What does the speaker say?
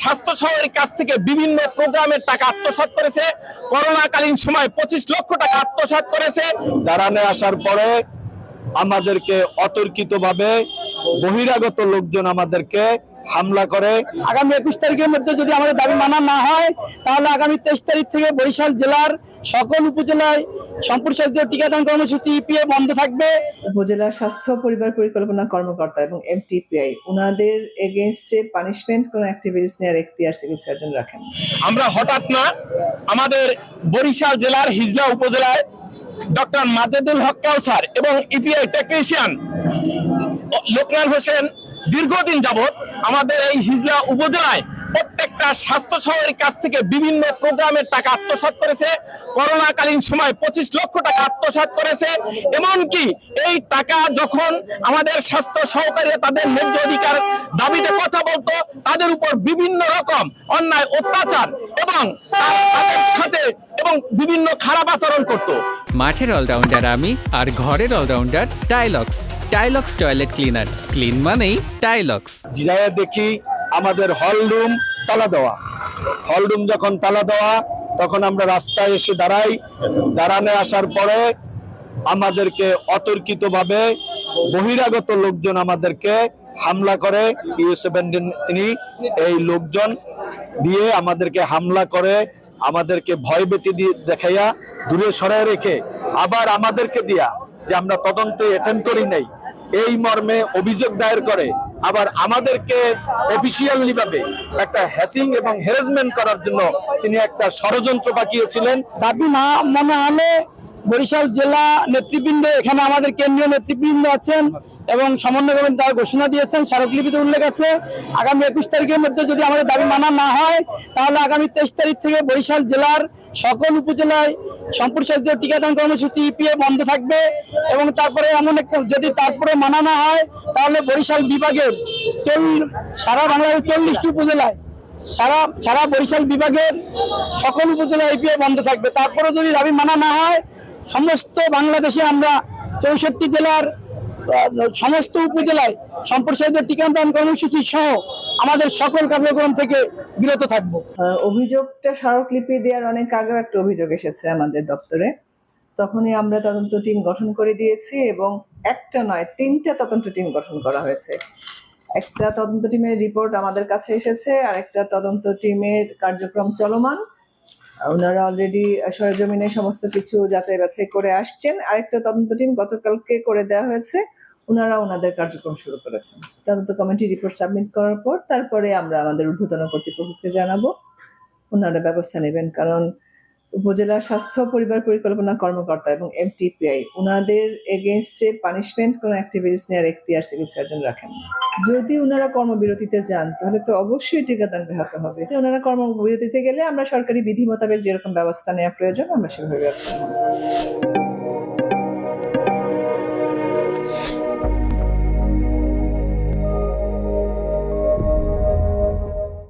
স্বাস্থ্য সহায়ের কাছ থেকে বিভিন্ন প্রোগ্রামের টাকা আত্মসাত করেছে। করোনাকালীন সময় পঁচিশ লক্ষ টাকা আত্মসাত করেছে। দাঁড়ানে আসার পরে আমাদেরকে অতর্কিতভাবে বহিরাগত লোকজন আমাদেরকে হামলা করে। আগামী একুশ তারিখের মধ্যে যদি আমাদের দাবি মানা না হয় তাহলে আগামী তেইশ তারিখ থেকে বরিশাল জেলার সকল উপজেলায় সম্প্রসারিত টিকাদান কর্মসূচি ইপিএ বন্ধ থাকবে। উপজেলা স্বাস্থ্য পরিবার পরিকল্পনা কর্মকর্তা এবং এমটিপিআই ওনাদের এগেনস্টে পানিশমেন্ট কোনো অ্যাক্টিভিটিস নেওয়ার এখতিয়ার সিভিল সার্জন রাখেন। আমরা হঠাৎ না আমাদের বরিশাল জেলার হিজলা উপজেলায় ডক্টর মাজেদুল হক কাউসার এবং ইপিআই টেকনিশিয়ান লোকনাথ হোসেন দীর্ঘদিন যাবত আমাদের এই হিজলা উপজেলায় প্রত্যেকটা স্বাস্থ্য সহায়কের কাছ থেকে বিভিন্ন প্রোগ্রামের টাকা আত্মসাৎ করেছে। করোনাকালীন সময় পঁচিশ লক্ষ টাকা আত্মসাৎ করেছে। এমনকি এই টাকা যখন আমাদের স্বাস্থ্য সহকারী তাদের ন্যায্য অধিকার দাবিতে কথা বলতো, তাদের উপর বিভিন্ন রকম অন্যায়, অত্যাচার এবং তাদের সাথে এবং বিভিন্ন খারাপ আচরণ করতো। মাঠের অলরাউন্ডার আমি আর ঘরের allrounder Tylox Tylox toilet cleaner clean মানেই টাইলক্স যায় দেখি আমাদের হল রুম তালা দেওয়া। হল রুম যখন তালা দেওয়া, তখন আমরা রাস্তায় এসে দাঁড়াই। দাঁড়ানে আসার পরে আমাদেরকে অতর্কিতভাবে বহিরাগত লোকজন আমাদেরকে হামলা করে। তিনি এই লোকজন দিয়ে আমাদেরকে হামলা করে, আমাদেরকে ভয় ভয়ভীতি দিয়ে দেখাইয়া দূরে সরায় রেখে আবার আমাদেরকে দিয়া যে আমরা তদন্তে অ্যাটেন্ড করি নাই। এই মর্মে অভিযোগ দায়ের করে। আবার আমাদেরকে অফিসিয়ালি ভাবে একটা হ্যাসিং এবং হ্যারাসমেন্ট করার জন্য তিনি একটা ষড়যন্ত্র পাকিয়েছিলেন। দাবি না মনে হলে বরিশাল জেলা নেতৃবৃন্দ, এখানে আমাদের কেন্দ্রীয় নেতৃবৃন্দ আছেন এবং সমন্বয় কমিটি তার ঘোষণা দিয়েছেন। স্মারকলিপিতে উল্লেখ আছে, আগামী একুশ তারিখের মধ্যে যদি আমাদের দাবি মানা না হয়, তাহলে আগামী তেইশ তারিখ থেকে বরিশাল জেলার সকল উপজেলায় সম্প্রসারিত টিকাদান কর্মসূচি ইপিএ বন্ধ থাকবে এবং তারপরে এমন একটা যদি তারপরে মানা না হয়, তাহলে বরিশাল বিভাগের চল সারা বাংলাদেশের চল্লিশটি উপজেলায়, সারা সারা বরিশাল বিভাগের সকল উপজেলা এপিআই বন্ধ থাকবে। তারপরে যদি দাবি মানা না হয়, সমস্ত বাংলাদেশে আমরা চৌষট্টি জেলার সমস্ত উপজেলায় সম্প্রসারিত টিকাদান কর্মসূচি সহ আমাদের সকল কার্যক্রম থেকে বিরত থাকব। অভিযোগটা স্মারকলিপি দেওয়ার অনেক আগেও একটা অভিযোগ এসেছে আমাদের দপ্তরে। তখনই আমরা তদন্ত টিম গঠন করে দিয়েছি এবং একটা নয়, তিনটা তদন্ত টিম গঠন করা হয়েছে। একটা তদন্ত টিমের রিপোর্ট আমাদের কাছে এসেছে, আর একটা তদন্ত টিমের কার্যক্রম চলমান। ওনারা অলরেডি সরজমিনে সমস্ত কিছু যাচাই বাছাই করে আসছেন। আরেকটা তদন্ত টিম গতকালকে করে দেওয়া হয়েছে। ওনারা ওনাদের কার্যক্রম শুরু করেছেন। তদন্ত কমিটি রিপোর্ট সাবমিট করার পর তারপরে আমরা আমাদের ঊর্ধ্বতন কর্তৃপক্ষকে জানাব। ওনারা ব্যবস্থা নেবেন কারণ উপজেলা স্বাস্থ্য পরিবার পরিকল্পনা কর্মকর্তা এবং এমটিপিআই ওনাদের এগেনস্টে পানিশমেন্ট কোনো অ্যাক্টিভিটিস নেওয়ার এখতিয়ার সিভিল সার্জন রাখেন যদি ওনারা কর্মবিরতিতে যান, তাহলে তো অবশ্যই টিকাদান ব্যাহত হবে। ওনারা কর্মবিরতিতে গেলে আমরা সরকারি বিধি মোতাবেক যেরকম ব্যবস্থা নেওয়া প্রয়োজন, আমরা সেভাবে ব্যবস্থা